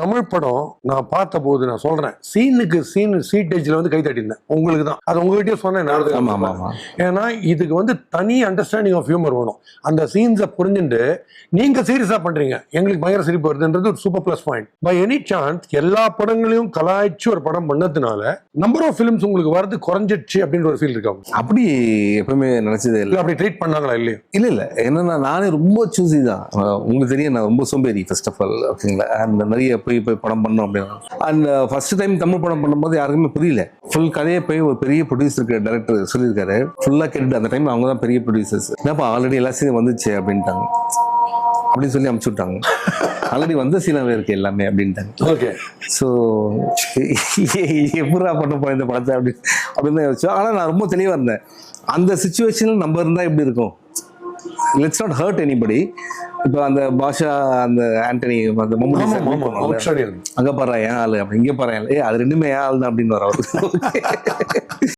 தமிழ் படம் நான் பார்த்த போது நான் சொல்றேன். சீனுக்கு சீன் சீட்டேஜ்ல வந்து கை தட்டியிருந்தேன். உங்களுக்கு தான். அது உங்ககிட்டயே சொன்னேன் ஏன்னா இதுக்கு வந்து தனி அண்டர்ஸ்டாண்டிங் ஆஃப் ஹியூமர் வேணும். அந்த சீன்ஸை புரிஞ்சுட்டு நீங்க சீரியஸா பண்றீங்க. எங்களுக்கு பயங்கர சிரிப்பு வருதுன்றது ஒரு super plus point by any chance எல்லா படங்களையும் கலாய்ச்சி ஒரு படம் பண்ணதுனால நம்பர் ஆஃப் ஃபிலிம்ஸ் உங்களுக்கு வரது குறைஞ்சிடுச்சு அப்படின்ற ஒரு ஃபீல் இருக்கா? உங்களுக்கு? அப்படி எப்பவுமே நினைச்சதே இல்லை. அப்படி ட்ரீட் பண்ணாங்களா இல்லையா? இல்ல இல்ல. என்னன்னா நானே ரொம்ப சூசி தான். உங்களுக்கு தெரியும் நான் ரொம்ப சோம்பேறி ஃபர்ஸ்ட் ஆஃப் ஆல் ஓகேங்களா? அந்த நிறைய போய் போய் படம் பண்ணோம் அப்படின்னா. அந்த ஃபர்ஸ்ட் டைம் தமிழ் படம் பண்ணும்போது யாருக்குமே புரியல. ஃபுல் கதையை போய் ஒரு பெரிய ப்ரொடியூசருக்கு டைரக்டர் சொல்லியிருக்காரு. ஃபுல்லா கேட்டுட்டு அந்த டைம் அவங்க தான் பெரிய ப்ரொடியூசர்ஸ் என்னப்பா ஆல்ரெடி எல்லா சீனும் வந்துச்சு அப்படின்ட்டாங்க. அப்படின்னு சொல்லி அமுச்சு விட்டாங்க. ஆல்ரெடி வந்த சீனாவே இருக்கு எல்லாமே அப்படின்ட்டாங்க. ஓகே ஸோ எப்படா பண்ண போய் இந்த படத்தை அப்படி அப்படின்னு தான் யோசிச்சோம். ஆனால் நான் ரொம்ப தெளிவாக இருந்தேன். அந்த சுச்சுவேஷனில் நம்ம இருந்தால் எப்படி இருக்கும்? லெட்ஸ் நாட் ஹர்ட் எனிபடி இப்போ அந்த பாஷா அந்த ஆண்டனி அந்த. அவுட்ஸ்டாண்டிங் அங்க பாரு ஏன் ஆளு? அப்படி இங்க பாரு ஏன் அது ரெண்டுமே ஏன் ஆள் தான் அப்படின்னு வர